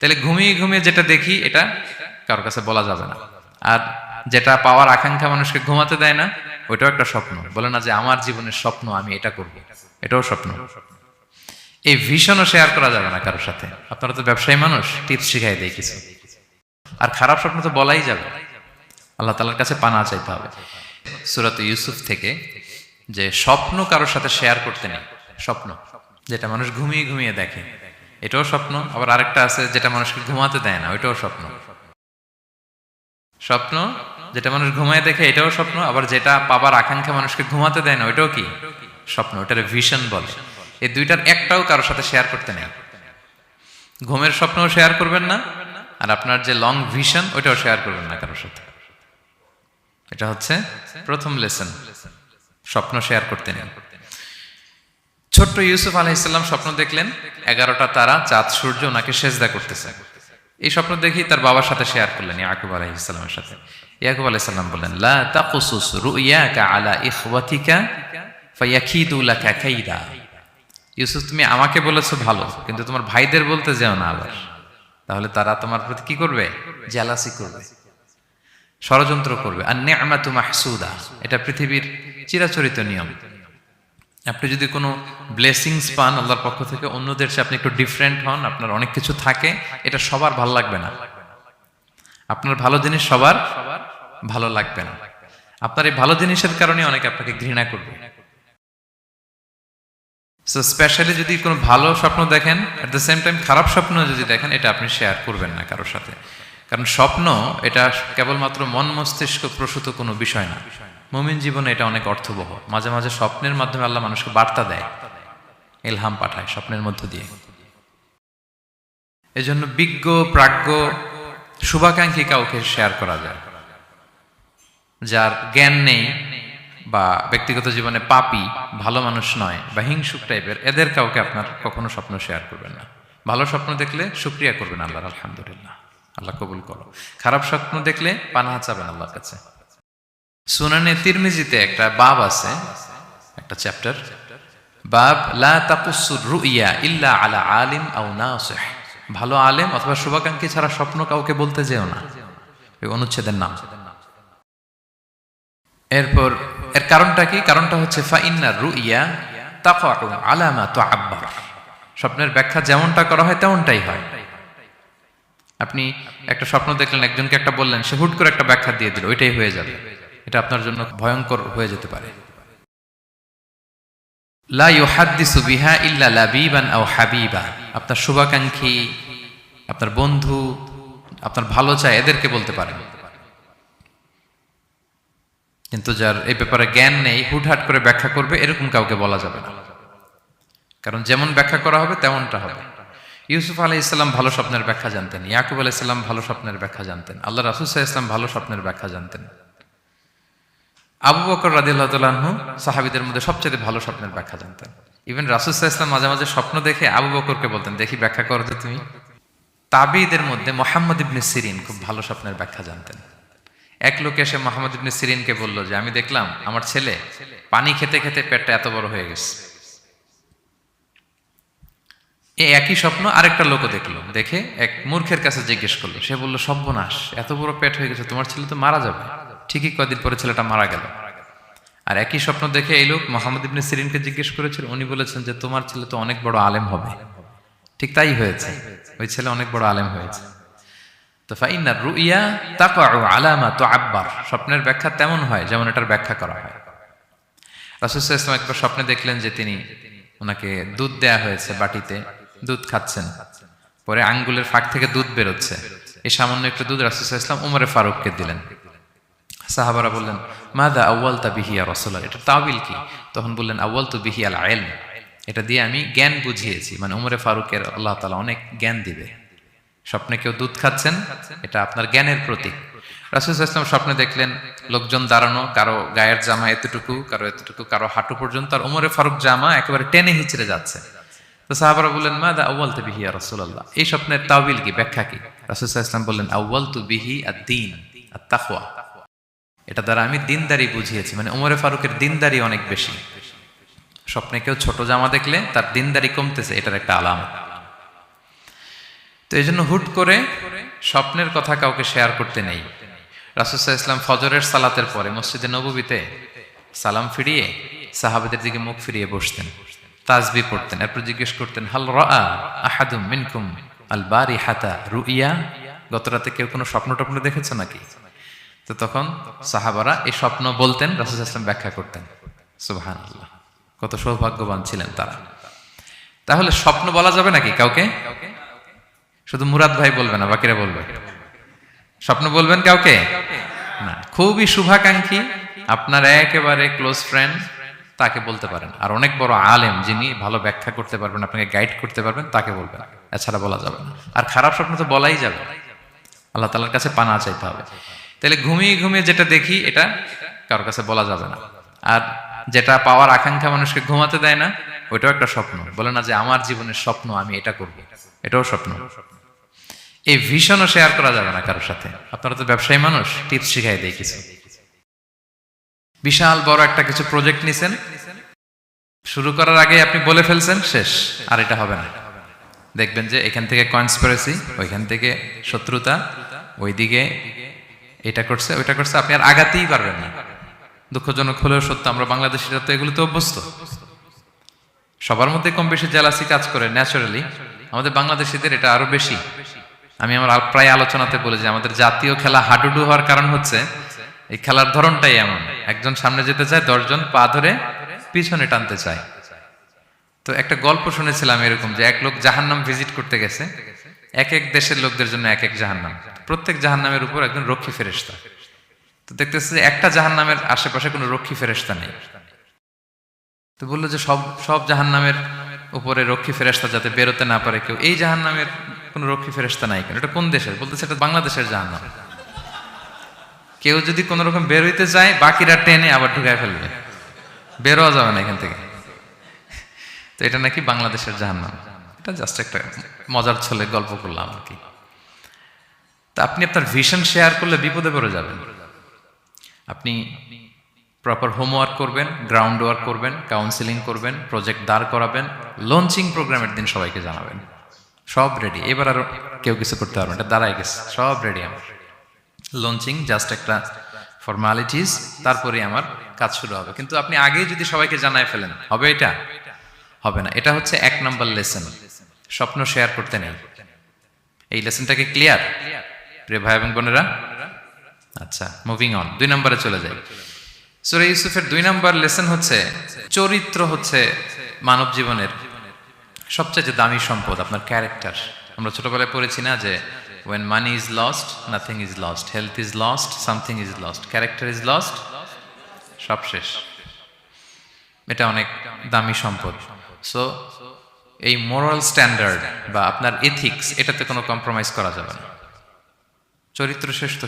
তাহলে ঘুমিয়ে ঘুমিয়ে যেটা দেখি, এটা কারোর কাছে বলা যাবে না। আর যেটা পাওয়ার আকাঙ্ক্ষা মানুষকে ঘুমাতে দেয় না, ওইটাও একটা স্বপ্ন। বলে না যে আমার জীবনের স্বপ্ন, আমি এটা করব। এটাও স্বপ্ন। এই ভীষণও শেয়ার করা যাবে না কারোর সাথে। আপনারা তো ব্যবসায়ী মানুষ টিপস শিখাই দেয় কিছু। আর খারাপ স্বপ্ন তো বলাই যাবে। আল্লাহ তালার কাছে পানা চাইতে হবে। সুরাত ইউসুফ থেকে যে স্বপ্ন কারোর সাথে শেয়ার করতে নেই, স্বপ্ন। যেটা মানুষ ঘুমিয়ে ঘুমিয়ে দেখে। এটাও স্বপ্ন। আবার আরেকটা আছে যেটা মানুষকে ঘুমাতে দেয় না, ওইটাও স্বপ্ন। স্বপ্ন যেটা মানুষ ঘুমায় দেখে, এটাও স্বপ্ন। আবার যেটা পাবার আকাঙ্ক্ষা মানুষকে ঘুমাতে দেয় না, ওইটাও কি? স্বপ্ন ওটার ভিশন বলে। এই দুইটার একটাও কারোর সাথে শেয়ার করতে নেই। ঘুমের স্বপ্নও শেয়ার করবেন না, আর আপনার যে লং ভিশন ওইটাও শেয়ার করবেন না কারোর সাথে। এটা হচ্ছে প্রথম লেসন স্বপ্ন শেয়ার করতে নেই। ছোট্ট ইউসুফ আলাইসাল্লাম স্বপ্ন দেখলেন, এগারোটা তারা, চাঁদ, সূর্য ওনাকে সেজদা করতেছে। এই স্বপ্ন দেখি তার বাবার সাথে শেয়ার করলেন, ইয়াকুব আলাইসাল্লামের সাথে। ইয়াকুব আলাইসাল্লাম বললেন, লা তাকুসুস রুইয়াকা আলা ইখওয়াতিকা ফায়াকিদু লাকা কাইদা। ইউসুফ, তুমি আমাকে বলেছ ভালো, কিন্তু তোমার ভাইদের বলতে যেও না আবার। তাহলে তারা তোমার প্রতি কি করবে? জেলাসি করবে। ষড়যন্ত্র করবে। আর নেয়ামাতু মাহসুদা। এটা পৃথিবীর চিরাচরিত নিয়ম। আপনি যদি কোনো ব্লেসিংস পান আল্লাহর পক্ষ থেকে, অন্যদের চেয়ে আপনি একটু ডিফারেন্ট হন, আপনার অনেক কিছু থাকে, এটা সবার ভালো লাগবে না। আপনার ভালো জিনিস সবার ভালো লাগবে না। আপনার এই ভালো জিনিসের কারণে অনেকে আপনাকে ঘৃণা করবে। সো স্পেশালি যদি কোনো ভালো স্বপ্ন দেখেন অ্যাট দ্য সেম টাইম খারাপ স্বপ্ন যদি দেখেন, এটা আপনি শেয়ার করবেন না কারোর সাথে। কারণ স্বপ্ন, এটা কেবলমাত্র মন মস্তিষ্ক প্রসূত কোনো বিষয় না। মুমিন জীবনে এটা অনেক অর্থবহ। মাঝে মাঝে স্বপ্নের মাধ্যমে আল্লাহ মানুষকে বার্তা দেয় এলহাম পাঠায় স্বপ্নের মধ্য দিয়ে। এজন্য বিজ্ঞ, প্রাজ্ঞ, শুভাকাঙ্ক্ষী কাউকে শেয়ার করা যায়। যার জ্ঞান নেই বা ব্যক্তিগত জীবনে পাপি, ভালো মানুষ নয় বা হিংসুক টাইপের এদের কাউকে আপনার কখনো স্বপ্ন শেয়ার করবেন না। ভালো স্বপ্ন দেখলে শুক্রিয়া করবেন আল্লাহর, আলহামদুলিল্লাহ। আল্লাহ কবুল করো। খারাপ স্বপ্ন দেখলে পানাহা চাবেন আল্লাহর কাছে। সুনানে তিরমিজিতে একটা বাব আছে, একটা চ্যাপ্টার বাব, লা তাকুসুর রুইয়া ইল্লা আলা আলিম আও নাসিহ। ভালো আলেম অথবা শুভাকাঙ্ক্ষী ছাড়া স্বপ্ন কাউকে বলতে যেও না। এই অনুচ্ছেদের নাম। এরপর, এর কারণটা কি? কারণটা হচ্ছে ফাইন্না রুইয়া তাকাউ আলামা তুআব্বার। স্বপ্নের ব্যাখ্যা যেমনটা করা হয়, তেমনটাই হয়। আপনি একটা স্বপ্ন দেখলেন, একজনকে একটা বললেন, সে হুট করে একটা ব্যাখ্যা দিয়ে দিল, ওইটাই হয়ে যাবে। এটা আপনার জন্য ভয়ঙ্কর হয়ে যেতে পারে। লা ইউহাদ্দিসু বিহা ইল্লা লাবিবান আও হাবিবা। আপনার শুভাকাঙ্ক্ষী, আপনার বন্ধু, আপনার ভালো চায় এদেরকে বলতে পারেন। কিন্তু যার এই ব্যাপারে জ্ঞান নেই, হুটহাট করে ব্যাখ্যা করবে, এরকম কাউকে বলা যাবে না। কারণ যেমন ব্যাখ্যা করা হবে, তেমনটা হবে। ইউসুফ আলাই ইসলাম ভালো স্বপ্নের ব্যাখ্যা জানতেন, ইয়াকুব আলাই ইসলাম ভালো স্বপ্নের ব্যাখ্যা জানতেন, আল্লাহ রাসুসাহ ইসলাম ভালো স্বপ্নের ব্যাখ্যা জানতেন। আবু বকর রাদিল্লাহু সাহাবিদের মধ্যে সবচেয়ে ভালো স্বপ্নের ব্যাখ্যা জানতেন। ইভেন রাসুসাহ ইসলাম মাঝে মাঝে স্বপ্ন দেখে আবু বকরকে বলতেন, দেখি ব্যাখ্যা করো তো তুমি। তাবিদের মধ্যে মোহাম্মদ ইবনে সিরিন খুব ভালো স্বপ্নের ব্যাখ্যা জানতেন। এক লোক এসে মোহাম্মদ ইবনে সিরিনকে বলল যে, আমি দেখলাম আমার ছেলে পানি খেতে খেতে পেটটা এত বড় হয়ে গেছে। এই একই স্বপ্ন আরেকটা লোকও দেখল। দেখে এক মূর্খের কাছে জিজ্ঞেস করল। সে বলল, সর্বনাশ, এত বড় পেট হয়ে গেছে, তোমার ছেলে তো মারা যাবে। ঠিকই কদিন পরে ছেলেটা মারা গেল। আর একই স্বপ্ন দেখে এই লোক মোহাম্মদ ইবনে সিরিনকে জিজ্ঞেস করেছিল, উনি বলেছেন যে তোমার ছেলে তো অনেক বড় আলেম হবে। ঠিক তাই হয়েছে। ওই ছেলে অনেক বড় আলেম হয়েছে। তো ফাইনার রুইয়া তাকাউ আলামা তো আব্বার স্বপ্নের ব্যাখ্যা তেমন হয় যেমন এটার ব্যাখ্যা করা হয়। রাসুল ইসলাম একবার স্বপ্নে দেখলেন যে তিনি ওনাকে দুধ দেয়া হয়েছে বাটিতে, দুধ খাচ্ছেন। পরে আঙ্গুলের ফাঁক থেকে দুধ বেরোচ্ছে। এই সামান্য একটু দুধ রাসুল ইসলাম উমরে ফারুককে দিলেন। সাহাবারা বললেন, মাদা আউ্বাল তা বিহিয়া রসলা এটা তাবিল কি? তখন বললেন আউ্বাল তো বিহিয়াল আয়েল এটা দিয়ে আমি জ্ঞান বুঝিয়েছি। মানে উমরে ফারুকের আল্লাহ তালা অনেক জ্ঞান দিবে। স্বপ্নে কেউ দুধ খাচ্ছেন, এটা আপনার জ্ঞানের প্রতীক। রাসুল ইসলাম স্বপ্নে দেখলেন, লোকজন দাঁড়ানো, কারও গায়ের জামা এতটুকু, কারও এতটুকু, কারও হাঁটু পর্যন্ত, আর উমরে ফারুক জামা একেবারে টেনে হিচড়ে যাচ্ছে। তো সাহাবারা বললেন মা দা তু বিহি রসুল্লাহ এই স্বপ্নের তাবিল কি, ব্যাখ্যা কি? রাসুল ইসলাম বললেন আউ্বাল তু বিহি আর দিন আর তাকুয়া এটা দ্বারা আমি দিনদারি বুঝিয়েছি। মানে উমরে ফারুকের দিনদারি অনেক বেশি। স্বপ্নে কেউ ছোট জামা দেখলে তার দিনদারি কমতেছে, এটার একটা আলামত। তো এই জন্য হুট করে স্বপ্নের কথা কাউকে শেয়ার করতে নেই। রাসুসাহ ইসলাম ফজরের সালাতের পরে মসজিদে নবীতে সালাম ফিরিয়ে সাহাবেদের দিকে মুখ ফিরিয়ে বসতেন, তাজবি পড়তেন, এরপর জিজ্ঞেস করতেন, হাল আহাদুম মিনকুম আল বারি হাতা রুইয়া? গত রাতে কেউ কোনো স্বপ্ন টপ্ন দেখেছ নাকি? তো তখন সাহাবারা এই স্বপ্ন বলতেন, রাসুল ইসলাম ব্যাখ্যা করতেন। সুবাহান আল্লাহ কত সৌভাগ্যবান ছিলেন তারা। তাহলে স্বপ্ন বলা যাবে নাকি কাউকে? শুধু মুরাদ ভাই বলবে না, বাকিরা বলবে। স্বপ্ন বলবেন কাউকে? না, খুবই শুভাকাঙ্ক্ষী, আপনার একেবারে ক্লোজ ফ্রেন্ড তাকে বলতে পারেন। আর অনেক বড় আলেম যিনি ভালো ব্যাখ্যা করতে পারবেন, আপনাকে গাইড করতে পারবেন, তাকে বলবেন। এছাড়া বলা যাবে না। আর খারাপ স্বপ্ন তো বলাই যাবে। আল্লাহ তালার কাছে পানা চাইতে হবে। তাহলে ঘুমিয়ে ঘুমিয়ে যেটা দেখি, এটা কারোর কাছে বলা যাবে না। আর যেটা পাওয়ার আকাঙ্ক্ষা মানুষকে ঘুমাতে দেয় না, ওইটাও একটা স্বপ্ন। বলে না যে, আমার জীবনের স্বপ্ন, আমি এটা করব। এটাও স্বপ্ন। এই ভিশনও শেয়ার করা যাবে না কারোর সাথে। আপনারা তো ব্যবসায়ী মানুষ টিপস শিখাই দেয় কিছু। বিশাল বড় একটা কিছু প্রজেক্ট নিছেন। শুরু করার আগে আপনি বলে ফেলছেন, শেষ। আর এটা হবে না। দেখবেন যে, এখান থেকে কনস্পিরেসি ওইখান থেকে শত্রুতা, ওইদিকে এটা করছে, ওইটা করছে, আপনি আর আগাতেই পারবেন না। দুঃখজনক হলেও সত্য, আমরা বাংলাদেশিরা তো এগুলোতে অভ্যস্ত। সবার মধ্যে কম বেশি জেলাসি কাজ করে ন্যাচারালি আমাদের বাংলাদেশিদের এটা আরও বেশি। আমি আমার প্রায় আলোচনাতে বলি যে আমাদের জাতীয় খেলা হাডুডু হওয়ার কারণ হচ্ছে, এই খেলার ধরনটাই এমন। একজন সামনে যেতে চায়, দশজন পা ধরে পিছনে টানতে চায়। তো একটা গল্প শুনেছিলাম এরকম যে, এক লোক জাহান্নাম ভিজিট করতে গেছে। এক এক দেশের লোকদের জন্য এক এক জাহান্নাম। প্রত্যেক জাহান্নামের উপর একজন রক্ষী ফেরেস্তা তো দেখতেছে যে একটা জাহান্নামের আশেপাশে কোনো রক্ষী ফেরেস্তা নেই। তো বলল যে সব সব জাহান্নামের উপরে রক্ষী ফেরেস্তা যাতে বেরোতে না পারে কেউ, এই জাহান্নামের কোনো রক্ষী ফেরেস্তা নাই কেন? এটা কোন দেশের? বলতেছে এটা বাংলাদেশের জাহান্নাম। কেউ যদি কোনো রকম বেরোইতে চায় বাকিরা টেনে আবার ঢুকায় ফেলবে। বেরোয়া যাবে না এখান থেকে। তো এটা নাকি বাংলাদেশের জাহান্নাম। এটা জাস্ট একটা মজার ছলে গল্প করলাম আর কি। তা আপনি আপনার ভিশন শেয়ার করলে বিপদে পড়ে যাবেন। আপনি প্রপার হোমওয়ার্ক করবেন গ্রাউন্ড ওয়ার্ক করবেন কাউন্সিলিং করবেন প্রজেক্ট দাঁড় করাবেন লঞ্চিং প্রোগ্রামের দিন সবাইকে জানাবেন। সব রেডি এবার আর কেউ কিছু করতে পারবেন এটা দাঁড়ায় গেছে। সব রেডি আমার। লঞ্চিং জাস্ট একটা ফর্মালিটিস তারপরে আমার কাজ শুরু হবে। কিন্তু আপনি আগেই যদি সবাইকে জানায় ফেলেন, হবে এটা? হবে না। এটা হচ্ছে এক নম্বর লেসন স্বপ্ন শেয়ার করতে নেই এই লেসনটাকে ক্লিয়ার প্রিয় ভাই এবং বোনেরা? আচ্ছা মুভিং অন দুই নম্বরে চলে যাই। সুরে ইউসুফের দুই নম্বর লেসন হচ্ছে, চরিত্র হচ্ছে মানব জীবনের সবচেয়ে দামি সম্পদ, আপনার ক্যারেক্টার আমরা ছোটবেলায় পড়েছি না যে when money is lost nothing is lost health is lost something is lost character is lost সব শেষ। এটা অনেক দামি সম্পদ। সো এই মোরাল স্ট্যান্ডার্ড বা আপনার এথিক্স এটাতে কোনো কম্প্রোমাইজ করা যাবে না। চরিত্র শেষ তো